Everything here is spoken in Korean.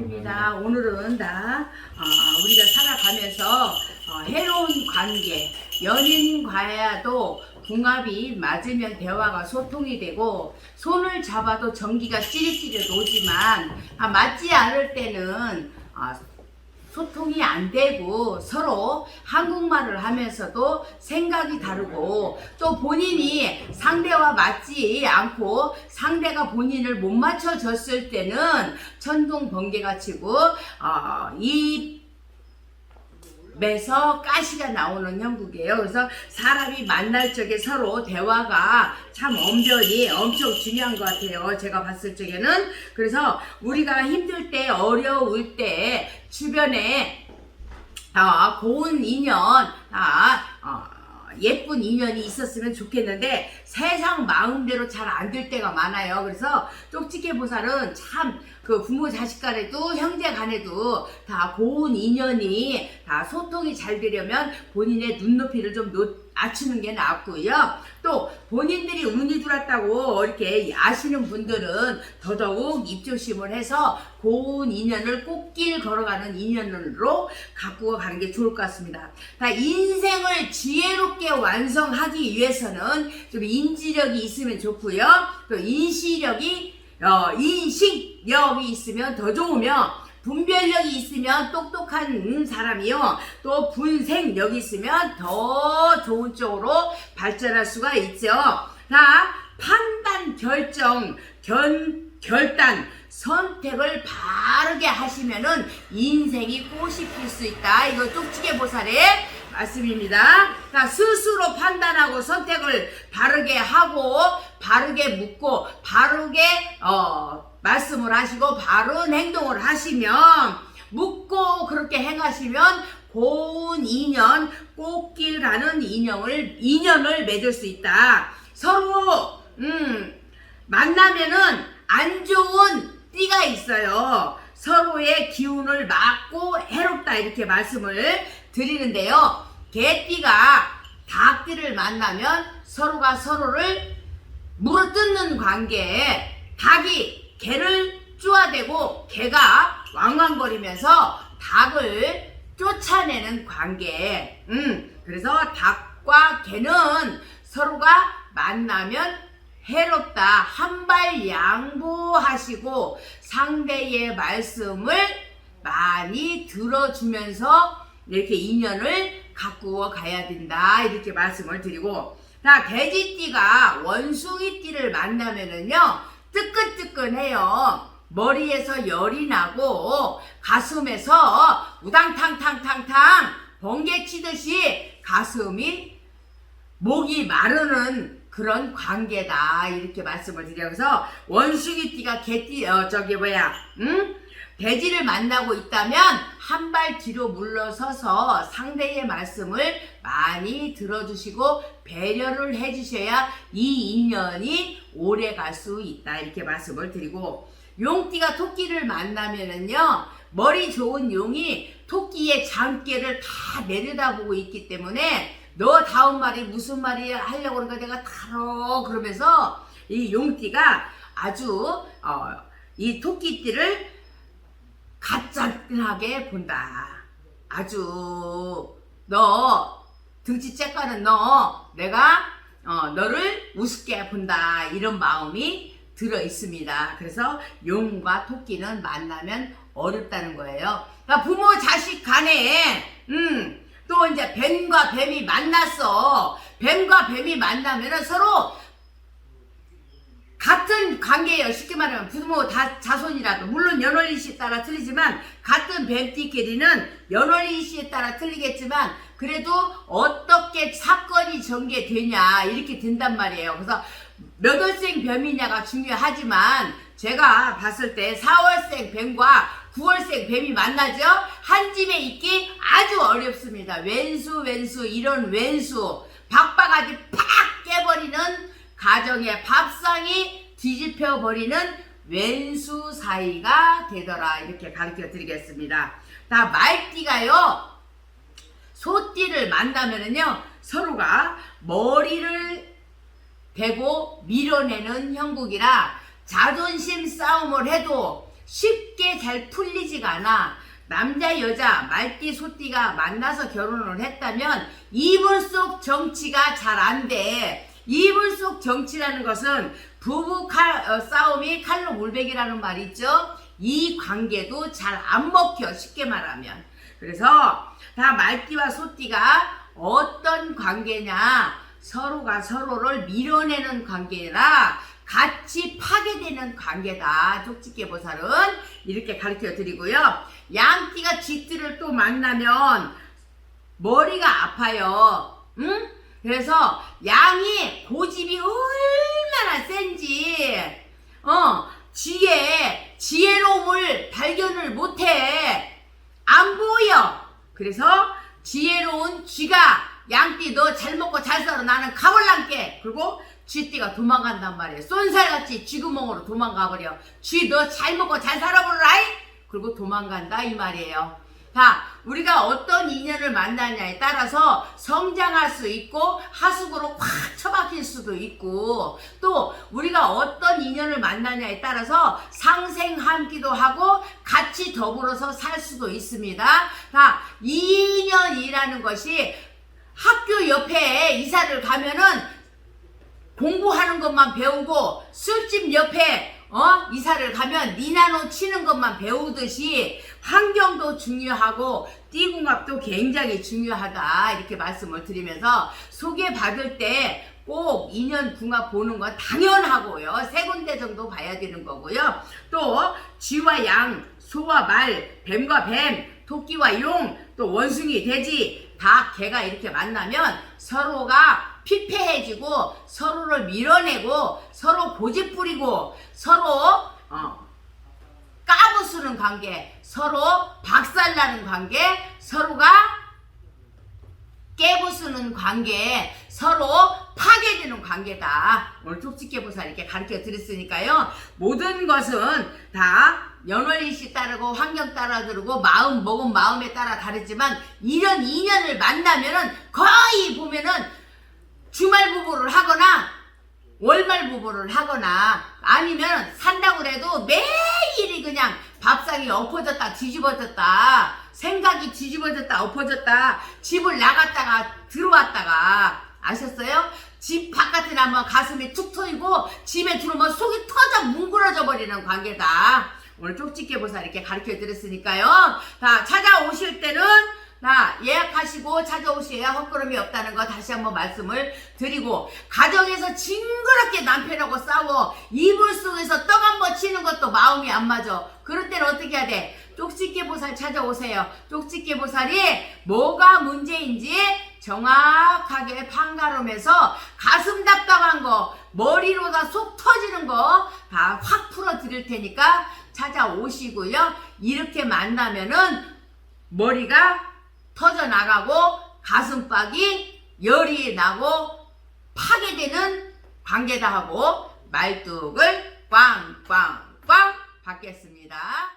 인사드립니다. 오늘은 다 어, 우리가 살아가면서 어, 해로운 관계, 연인과야도 궁합이 맞으면 대화가 소통이 되고 손을 잡아도 전기가 찌릿찌릿 오지만 아, 맞지 않을 때는 아, 소통이 안 되고 서로 한국말을 하면서도 생각이 다르고 또 본인이 상대와 맞지 않고 상대가 본인을 못 맞춰줬을 때는 천둥 번개가 치고 어, 이 매서 가시가 나오는 형국이에요. 그래서 사람이 만날 적에 서로 대화가 참 언변이 엄청 중요한 것 같아요. 제가 봤을 적에는. 그래서 우리가 힘들 때, 어려울 때, 주변에, 아, 고운 인연, 아, 어, 예쁜 인연이 있었으면 좋겠는데 세상 마음대로 잘 안 될 때가 많아요. 그래서 쪽지게 보살은 참 그 부모 자식 간에도 형제 간에도 다 고운 인연이 다 소통이 잘 되려면 본인의 눈높이를 좀 놓, 낮추는 게 낫고요. 또 본인들이 운이 들었다고 이렇게 아시는 분들은 더더욱 입조심을 해서 고운 인연을 꽃길 걸어가는 인연으로 갖고 가는 게 좋을 것 같습니다. 다 인생을 지혜롭게 완성하기 위해서는 좀 인지력이 있으면 좋고요. 또 인시력이 어, 인식력이 있으면 더 좋으며 분별력이 있으면 똑똑한 사람이요. 또 분생력이 있으면 더 좋은 쪽으로 발전할 수가 있죠. 자, 판단, 결정, 견, 결단, 선택을 바르게 하시면은 인생이 꽃이 필 수 있다. 이거 쪽지게 보살의 말씀입니다. 자, 스스로 판단하고 선택을 바르게 하고 바르게 묻고 바르게 어, 말씀을 하시고 바른 행동을 하시면 묻고 그렇게 행하시면 고운 인연 꽃길 가는 인연을 인연을 맺을 수 있다. 서로 음 만나면은 안 좋은 띠가 있어요. 서로의 기운을 막고 해롭다 이렇게 말씀을 드리는데요. 개띠가 닭띠를 만나면 서로가 서로를 물어뜯는 관계에 닭이 개를 쪼아대고 개가 왕왕거리면서 닭을 쫓아내는 관계. 음, 그래서 닭과 개는 서로가 만나면 해롭다. 한 발 양보하시고 상대의 말씀을 많이 들어주면서 이렇게 인연을 가꾸어 가야 된다. 이렇게 말씀을 드리고 자, 돼지띠가 원숭이띠를 만나면은요, 뜨끈뜨끈해요. 머리에서 열이 나고, 가슴에서 우당탕탕탕탕, 번개 치듯이 가슴이 목이 마르는 그런 관계다. 이렇게 말씀을 드려서 원숭이띠가 개띠, 어, 저기 뭐야, 응? 돼지를 만나고 있다면 한 발 뒤로 물러서서 상대의 말씀을 많이 들어주시고 배려를 해주셔야 이 인연이 오래 갈 수 있다. 이렇게 말씀을 드리고 용띠가 토끼를 만나면은요 머리 좋은 용이 토끼의 장깨를 다 내려다보고 있기 때문에 너 다음 말이 무슨 말이 하려고 그러니까 내가 다뤄 그러면서 이 용띠가 아주 어, 이 토끼띠를 가짠하게 본다. 아주 너 등치 째까는 너 내가 어, 너를 우습게 본다 이런 마음이 들어 있습니다. 그래서 용과 토끼는 만나면 어렵다는 거예요. 그러니까 부모 자식 간에 음, 또 이제 뱀과 뱀이 만났어. 뱀과 뱀이 만나면은 서로 같은 관계예요. 쉽게 말하면 부모 다 자손이라도 물론 연월리 씨에 따라 틀리지만 같은 뱀띠끼리는 연월리 씨에 따라 틀리겠지만 그래도 어떻게 사건이 전개되냐 이렇게 된단 말이에요. 그래서 몇 월생 뱀이냐가 중요하지만 제가 봤을 때 4월생 뱀과 9월생 뱀이 만나죠? 한 집에 있기 아주 어렵습니다. 왼수 왼수 이런 왼수 박바가지 팍 깨버리는 가정의 밥상이 뒤집혀 버리는 왼수 사이가 되더라 이렇게 가르쳐 드리겠습니다. 다 말띠가요 소띠를 만나면은요 서로가 머리를 대고 밀어내는 형국이라 자존심 싸움을 해도 쉽게 잘 풀리지가 않아. 남자 여자 말띠 소띠가 만나서 결혼을 했다면 이불 속 정치가 잘 안 돼. 이불 속 정치라는 것은 부부 칼, 어, 싸움이 칼로 물베기라는 말 있죠. 이 관계도 잘 안 먹혀 쉽게 말하면. 그래서 다 말띠와 소띠가 어떤 관계냐 서로가 서로를 밀어내는 관계라 같이 파괴되는 관계다. 쪽집게 보살은 이렇게 가르쳐 드리고요. 양띠가 쥐띠를 또 만나면 머리가 아파요. 응? 그래서 양이 고집이 얼마나 센지, 어, 지혜, 지혜로움을 발견을 못해. 안 보여. 그래서 지혜로운 쥐가 양띠 너 잘 먹고 잘 살아. 나는 가볼란게 그리고 쥐띠가 도망간단 말이에요. 쏜살같이 쥐구멍으로 도망가버려. 쥐 너 잘 먹고 잘 살아보라이 그리고 도망간다 이 말이에요 자 우리가 어떤 인연을 만나냐에 따라서 성장할 수 있고 하숙으로 확 처박힐 수도 있고 또 우리가 어떤 인연을 만나냐에 따라서 상생하기도 하고 같이 더불어서 살 수도 있습니다. 자, 인연이라는 것이 학교 옆에 이사를 가면은 공부하는 것만 배우고 술집 옆에 어 이사를 가면 니나노 치는 것만 배우듯이 환경도 중요하고 띠궁합도 굉장히 중요하다. 이렇게 말씀을 드리면서 소개 받을 때꼭 인연 궁합 보는 건 당연하고요. 세 군데 정도 봐야 되는 거고요. 또 쥐와 양 소와 말 뱀과 뱀 토끼와 용 또 원숭이 돼지 다 개가 이렇게 만나면 서로가 피폐해지고 서로를 밀어내고 서로 고집 부리고 서로 어, 까부수는 관계 서로 박살나는 관계 서로가 깨부수는 관계 서로 파괴되는 관계다. 오늘 쪽집게보살 이렇게 가르쳐 드렸으니까요. 모든 것은 다 연월일시 따르고 환경 따라 들고 마음 먹은 마음에 따라 다르지만 이런 인연을 만나면은 거의 보면은 주말 부부를 하거나 월말 부부를 하거나 아니면 산다고 그래도 매일 이 그냥 밥상이 엎어졌다 뒤집어졌다 생각이 뒤집어졌다 엎어졌다 집을 나갔다가 들어왔다가 아셨어요? 집 바깥에 나면 가슴이 툭 트이고 집에 들어오면 속이 터져 뭉그러져 버리는 관계다 오늘 쪽집게 보살 이렇게 가르쳐 드렸으니까요 자 찾아오실 때는 나 예약하시고 찾아오셔야 헛걸음이 없다는 거 다시 한번 말씀을 드리고 가정에서 징그럽게 남편하고 싸워 이불 속에서 떡 한 번 치는 것도 마음이 안 맞아. 그럴 때는 어떻게 해야 돼? 쪽집게 보살 찾아오세요. 쪽집게 보살이 뭐가 문제인지 정확하게 판가름해서 가슴 답답한 거 머리로 다 속 터지는 거 다 확 풀어 드릴 테니까 찾아오시고요. 이렇게 만나면은 머리가 터져 나가고 가슴팍이 열이 나고 파괴되는 관계다 하고 말뚝을 꽝꽝꽝 받겠습니다.